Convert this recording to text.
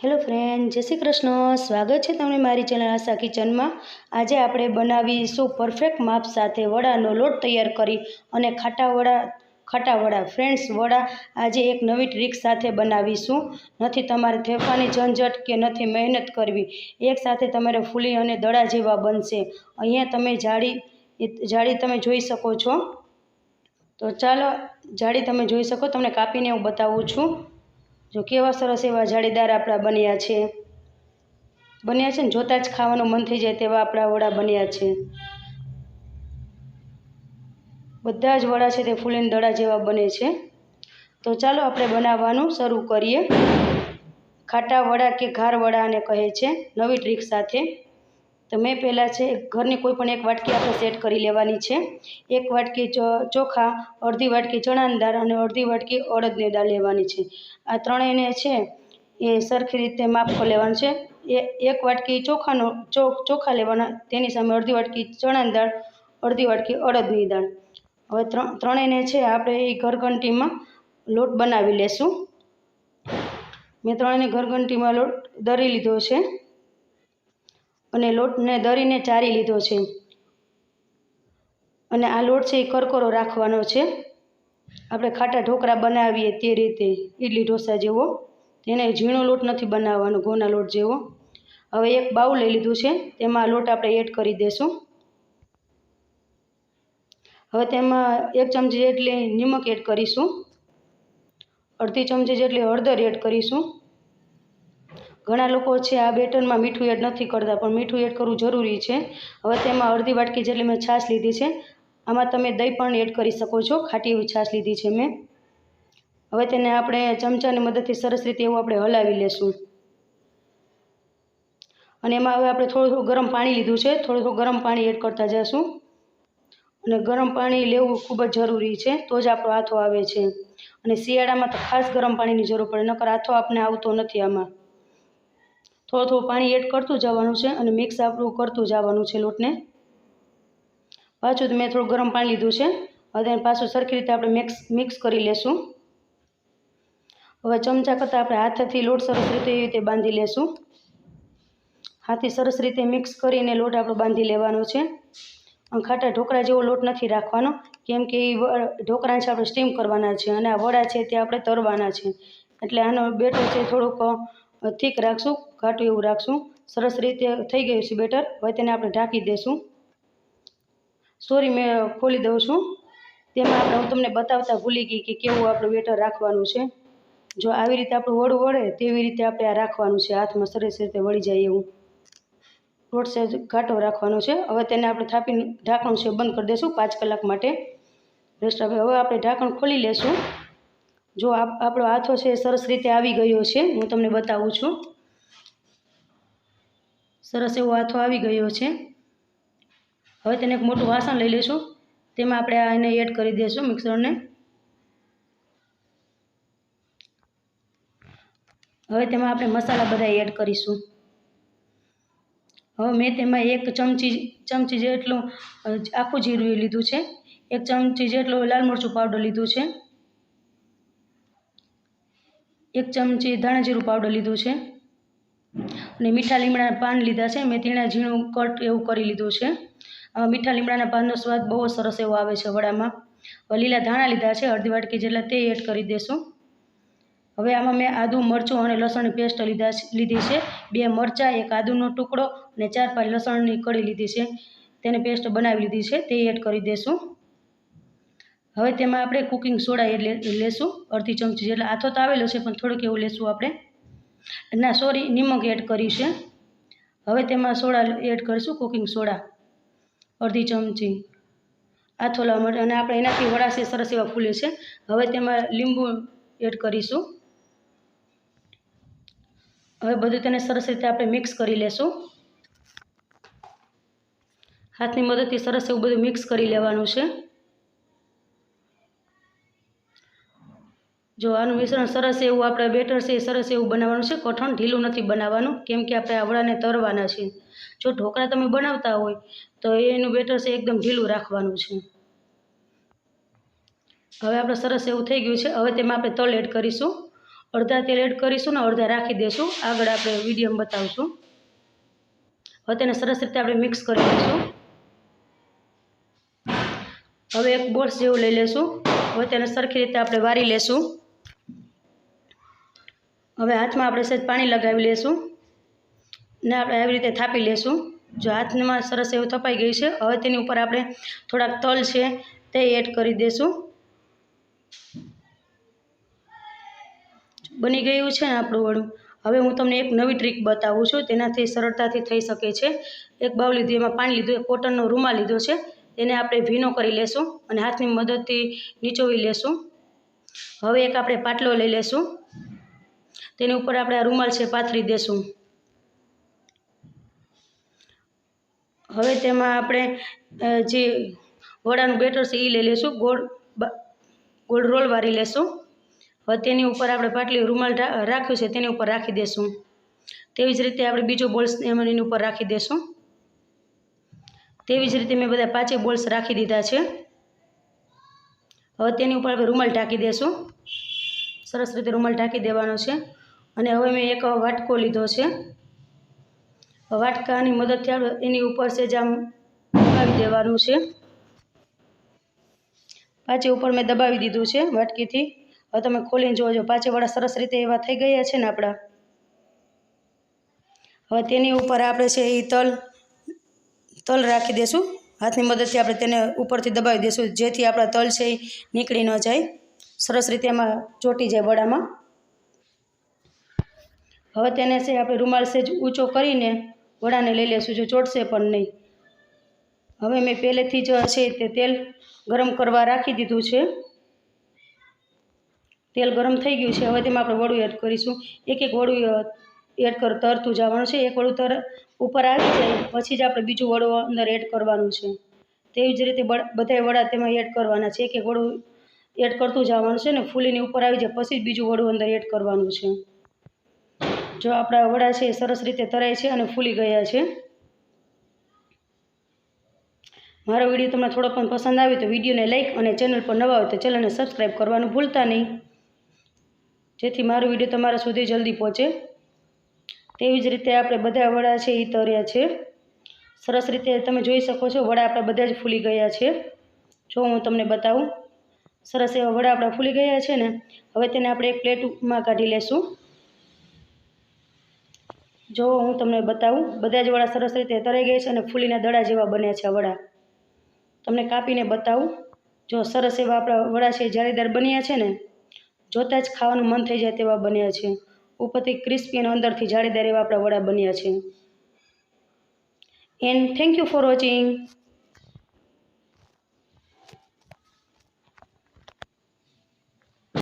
Hello friend જય શ્રી કૃષ્ણ. સ્વાગત છે તમને મારી ચેનલ આશા કિચનમાં. આજે આપણે બનાવીશું પરફેક્ટ માપ સાથે વડાનો લોટ તૈયાર કરી અને ખાટા વડા ખાટા વડા ફ્રેન્ડ્સ વડા આજે એક નવી ટ્રીક સાથે બનાવીશું. નથી તમારે થેફાની ઝંઝટ કે નથી મહેનત કરવી. એક સાથે તમારે ફૂલી અને દડા જેવા બનશે. અહીંયા તમે જાડી જાડી તમે જોઈ શકો છો. તો ચાલો જાડી તમે જોઈ શકો. તમને કાપીને હું બતાવું છું. જો કેવા સરસ એવા જાળીદાર આપણા બન્યા છે. બન્યા છે ને, જોતાં જ ખાવાનું મન થઈ જાય તેવા આપણા વડા બન્યા છે. બધા જ વડા છે તે ફૂલીને દડા જેવા બને છે. તો ચાલો આપણે બનાવવાનું શરૂ કરીએ. ખાટા વડા કે ઘાર વડા અને કહે છે. નવી ટ્રીક સાથે તો મેં પહેલાં છે ઘરની કોઈ પણ એક વાટકી આપણે સેટ કરી લેવાની છે. એક વાટકી ચોખા, અડધી વાટકી ચણાની દાળ અને અડધી વાટકી અડદની દાળ લેવાની છે. આ ત્રણેયને છે એ સરખી રીતે માપ કરી લેવાનું છે. એ એક વાટકી ચોખાનો ચોખા લેવાના, તેની સામે અડધી વાટકી ચણાની દાળ, અડધી વાટકી અડદની દાળ. હવે ત્રણ ત્રણેયને છે આપણે એ ઘરઘંટીમાં લોટ બનાવી લેશું. મેં ત્રણેયને ઘરઘંટીમાં લોટ દરી લીધો છે. અને લોટને દરીને ચારી લીધો છે. અને આ લોટ છે એ કરકરો રાખવાનો છે. આપણે ખાટા ઢોકળા બનાવીએ તે રીતે ઇડલી ઢોસા જેવો. તેને ઝીણો લોટ નથી બનાવવાનો ઘઉંના લોટ જેવો. હવે એક બાઉલ લઈ લીધું છે, તેમાં લોટ આપણે એડ કરી દઈશું હવે તેમાં એક ચમચી જેટલી નિમક એડ કરીશું. અડધી ચમચી જેટલી હળદર એડ કરીશું. ઘણા લોકો છે આ બેટરમાં મીઠું એડ નથી કરતા, પણ મીઠું એડ કરવું જરૂરી છે. હવે તેમાં અડધી વાટકી જેટલી મેં છાશ લીધી છે. આમાં તમે દહીં પણ એડ કરી શકો છો. ખાટી એવી છાશ લીધી છે મેં. હવે તેને આપણે ચમચાની મદદથી સરસ રીતે એવું આપણે હલાવી લેશું. અને એમાં હવે આપણે થોડું થોડું ગરમ પાણી લીધું છે. થોડું થોડું ગરમ પાણી એડ કરતા જઈશું અને ગરમ પાણી લેવું ખૂબ જ જરૂરી છે. તો જ આપણો હાથો આવે છે. અને શિયાળામાં તો ખાસ ગરમ પાણીની જરૂર પડે, નકર હાથો આપણે આવતો નથી આમાં. થોડું થોડું પાણી એડ કરતું જવાનું છે અને મિક્સ આપણું કરતું જવાનું છે લોટને. પાછું મેં થોડું ગરમ પાણી લીધું છે. હવે પાછું સરખી રીતે આપણે મિક્સ મિક્સ કરી લેશું. હવે ચમચા કરતાં આપણે હાથેથી લોટ સરસ રીતે એવી રીતે બાંધી લેશું. હાથથી સરસ રીતે મિક્સ કરીને લોટ આપણો બાંધી લેવાનો છે. ખાટા ઢોકળા જેવો લોટ નથી રાખવાનો, કેમ કે એ ઢોકળા છે આપણે સ્ટીમ કરવાના છે અને આ વડા છે તે આપણે તરવાના છે. એટલે આનો બેટર છે થોડુંક થીક રાખશું, ઘાટું એવું રાખશું. સરસ રીતે થઈ ગયું છે બેટર. હવે તેને આપણે ઢાંકી દઈશું સોરી, મેં ખોલી દઉં છું. તેમાં આપણે હું તમને બતાવતા ભૂલી ગઈ કે કેવું આપણું બેટર રાખવાનું છે. જો આવી રીતે આપણું વડું વળે, તેવી રીતે આપણે આ રાખવાનું છે. હાથમાં સરસ રીતે વળી જાય એવું. રોડ સહેજ ઘાટો રાખવાનો છે. હવે તેને આપણે થાપીને ઢાંકણું છે બંધ કરી દઈશું પાંચ કલાક માટે. રેસ્ટ હવે આપણે ઢાંકણ ખોલી લેશું. જો આપણો હાથો છે સરસ રીતે આવી ગયો છે, હું તમને બતાવું છું. સરસ એવો હાથો આવી ગયો છે. હવે તેને એક મોટું વાસણ લઈ લઈશું તેમાં આપણે આ એને એડ કરી દઈશું મિક્સરને. હવે તેમાં આપણે મસાલા બધા એડ કરીશું. હવે મેં તેમાં એક ચમચી ચમચી જેટલું આખું જીરું લીધું છે. એક ચમચી જેટલું લાલ મરચું પાવડર લીધું છે. એક ચમચી ધાણા જીરું પાવડર લીધું છે. અને મીઠા લીમડાના પાન લીધા છે. મેં તીણા ઝીણું કટ એવું કરી લીધું છે. મીઠા લીમડાના પાનનો સ્વાદ બહુ સરસ એવો આવે છે વડામાં. લીલા ધાણા લીધા છે. અડધી વાટકી જેટલા તે એડ કરી દેશું. હવે આમાં મેં આદું, મરચું અને લસણની પેસ્ટ લીધા લીધી છે. બે મરચાં, એક આદુનો ટુકડો અને ચાર પાંચ લસણની કળી લીધી છે. તેને પેસ્ટ બનાવી લીધી છે. તે એડ કરી દઈશું હવે તેમાં આપણે કુકિંગ સોડા એટલે લેશું, અડધી ચમચી જેટલા. આથો તો આવેલો છે, પણ થોડુંક એવું લેશું આપણે. ના સોરી નિમક એડ કર્યું છે. હવે તેમાં સોડા એડ કરીશું કુકિંગ સોડા અડધી ચમચી. આથો લાવવા માટે અને આપણે એનાથી વડાશે સરસ એવા ફૂલે છે. હવે તેમાં લીંબુ એડ કરીશું. હવે બધું તેને સરસ રીતે આપણે મિક્સ કરી લેશું. હાથની મદદથી સરસ એવું બધું મિક્સ કરી લેવાનું છે. જો આનું મિશ્રણ સરસ એવું આપણે બેટર છે, એ સરસ એવું બનાવવાનું છે. કઠણ ઢીલું નથી બનાવવાનું, કેમ કે આપણે આવડાને તરવાના છે. જો ઢોકળા તમે બનાવતા હોય, તો એનું બેટર છે એકદમ ઢીલું રાખવાનું છે. હવે આપણે સરસ એવું થઈ ગયું છે. હવે તેમાં આપણે તલ એડ કરીશું. અડધા તેલ એડ કરીશું ને અડધા રાખી દઈશું આગળ આપણે વિડીયમ બતાવીશું. હવે તેને સરસ રીતે આપણે મિક્સ કરી દઈશું હવે એક બોલ્સ જેવું લઈ લેશું. હવે તેને સરખી રીતે આપણે વારી લેશું. હવે હાથમાં આપણે સહેજ પાણી લગાવી લેશું ને આપણે આવી રીતે થાપી લેશું. જો હાથમાં સરસ એવું થપાઈ ગયું છે, હવે તેની ઉપર આપણે થોડાક તલ છે તે એડ કરી દઈશું બની ગયું છે ને આપણું વડું? હવે હું તમને એક નવી ટ્રીક બતાવું છું, તેનાથી સરળતાથી થઈ શકે છે. એક બાઉ લીધું, એમાં પાણી લીધું કોટનનો રૂમાલ લીધો છે, તેને આપણે ભીનો કરી લેશું અને હાથની મદદથી નીચોવી લેશું. હવે એક આપણે પાટલો લઈ લેશું. તેની ઉપર આપણે આ રૂમાલ છે પાથરી દેશું. હવે તેમાં આપણે જે વડાનું બેટર છે એ લઈ લેશું. ગોળ ગોળ રોલ વાળી લેશું. હવે તેની ઉપર આપણે પાટલી રૂમાલ રાખ્યું છે તેની ઉપર રાખી દેશું. તેવી જ રીતે આપણે બીજો બોલ્સ એમાં એની ઉપર રાખી દેશું. તેવી જ રીતે મેં બધા પાંચે બોલ્સ રાખી દીધા છે. હવે તેની ઉપર આપણે રૂમાલ ઢાંકી દેશું. સરસ રીતે રૂમાલ ઢાંકી દેવાનો છે. અને હવે મેં એક વાટકો લીધો છે. વાટકાની મદદથી આપણે એની ઉપર છે જ આમ દબાવી દેવાનું છે. પાછી ઉપર મેં દબાવી દીધું છે વાટકીથી. હવે તમે ખોલીને જોજો પાછી વડા સરસ રીતે એવા થઈ ગયા છે ને આપણા. હવે તેની ઉપર આપણે છે એ તલ તલ રાખી દેશું. હાથની મદદથી આપણે તેને ઉપરથી દબાવી દેશું. જેથી આપણા તલ છે એ નીકળી ન જાય. સરસ રીતે એમાં ચોંટી જાય વડામાં. હવે તેને છે, આપણે રૂમાલ સેજ ઊંચો કરીને વડાને લઈ લેશું, જો ચોટશે પણ નહીં. હવે મેં પહેલેથી જ છે તે તેલ ગરમ કરવા રાખી દીધું છે. તેલ ગરમ થઈ ગયું છે, હવે તેમાં આપણે વડું એડ કરીશું. એક એક વડું એડ કર, તરતું જવાનું છે. એક વડું તર ઉપર આવી જાય, પછી જ આપણે બીજું વડું અંદર એડ કરવાનું છે. તેવી જ રીતે બધાય વડા તેમાં એડ કરવાના છે. એક એક વડું એડ કરતું જવાનું છે ને, ફૂલીની ઉપર આવી જાય, પછી જ બીજું વડું અંદર એડ કરવાનું છે. જો આપણા વડા છે એ સરસ રીતે તરાય છે અને ફૂલી ગયા છે. મારો વીડિયો તમને થોડો પણ પસંદ આવ્યો તો વિડીયોને લાઈક અને ચેનલ પર નવા હોય તો ચેનલને સબસ્ક્રાઈબ કરવાનું ભૂલતા નહીં. જેથી મારો વીડિયો તમારા સુધી જલ્દી પહોંચે. તેવી જ રીતે આપણે બધા વડા છે એ તર્યા છે. સરસ રીતે તમે જોઈ શકો છો વડા આપણા બધા જ ફૂલી ગયા છે. જો હું તમને બતાવું. સરસ એવા વડા આપણા ફૂલી ગયા છે ને. હવે તેને આપણે એક પ્લેટમાં કાઢી લેશું. જો હું તમને બતાવું, બધા જ વડા સરસ રીતે તરાઈ ગયા છે અને ફૂલીના દડા જેવા બન્યા છે વડા. તમને કાપીને બતાવું, જો સરસ એવા આપણા વડા છે જાળીદાર બન્યા છે ને, જોતાં જ ખાવાનું મન થઈ જાય તેવા બન્યા છે. ઉપરથી ક્રિસ્પી અને અંદરથી જાળીદાર એવા આપણા વડા બન્યા છે. And thank you for watching